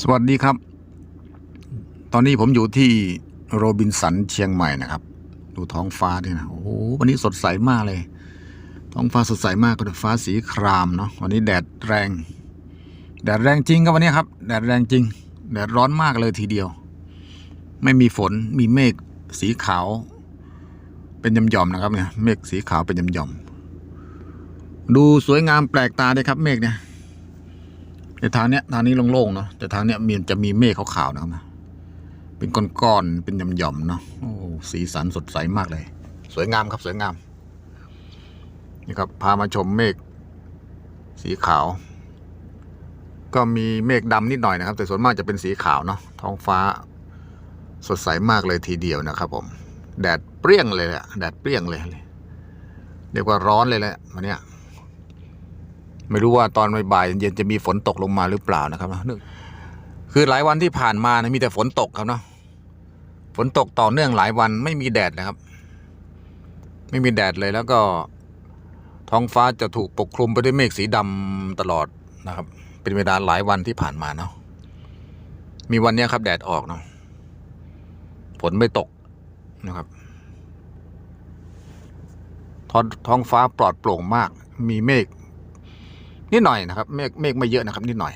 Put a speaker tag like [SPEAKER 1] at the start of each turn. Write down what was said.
[SPEAKER 1] สวัสดีครับ ตอนนี้ผมอยู่ที่โรบินสันเชียงใหม่นะครับ ดูท้องฟ้าด้วยนะโอ้โหวันนี้สดใสมากเลย ท้องฟ้าสดใสมากก็ฟ้าสีครามเนาะวันนี้แดดแรง แดดแรงจริงครับวันนี้ครับ แดดแรงจริง แดดร้อนมากเลยทีเดียว ไม่มีฝนมีเมฆสีขาว เป็นหย่อมนะครับเนี่ยเมฆสีขาวเป็นหย่อมดูสวยงามแปลกตาเลยครับ เมฆเนี่ย ในทางเนี้ยทางนี้โล่งๆเนาะแต่ทางเนี้ยมีจะมีเมฆขาวๆนะครับเป็นก้อนๆเป็นหย่อมๆเนาะโอ้สีสันสดใสมากเลย สวยงามครับสวยงามนี่ครับพามาชมเมฆสีขาว ก็มีเมฆดำนิดหน่อยนะครับ แต่ส่วนมากจะเป็นสีขาวเนาะท้องฟ้าสดใสมากเลยทีเดียวนะครับ ผม แดดเปรี้ยงเลยแหละแดดเปรี้ยงเลย เรียกว่าร้อนเลยแหละวันเนี้ย ไม่รู้ว่าตอนบ่ายเย็นจะมีฝนตกลงมาหรือเปล่านะครับเนอะคือหลายวันที่ผ่านมานะมีแต่ฝนตกครับเนาะฝนตกต่อเนื่องหลายวันไม่มีแดดนะครับ ไม่มีแดดเลยแล้วก็ ท้องฟ้าจะถูกปกคลุมไปด้วยเมฆสีดำตลอดนะครับ เป็นเวลาหลายวันที่ผ่านมาเนาะมีวันนี้ครับ แดดออกเนาะฝนไม่ตกนะครับท้องท้องฟ้าปลอดโปร่งมาก มีเมฆ นิดหน่อยนะครับ เมฆเมฆไม่เยอะนะครับ นิดหน่อย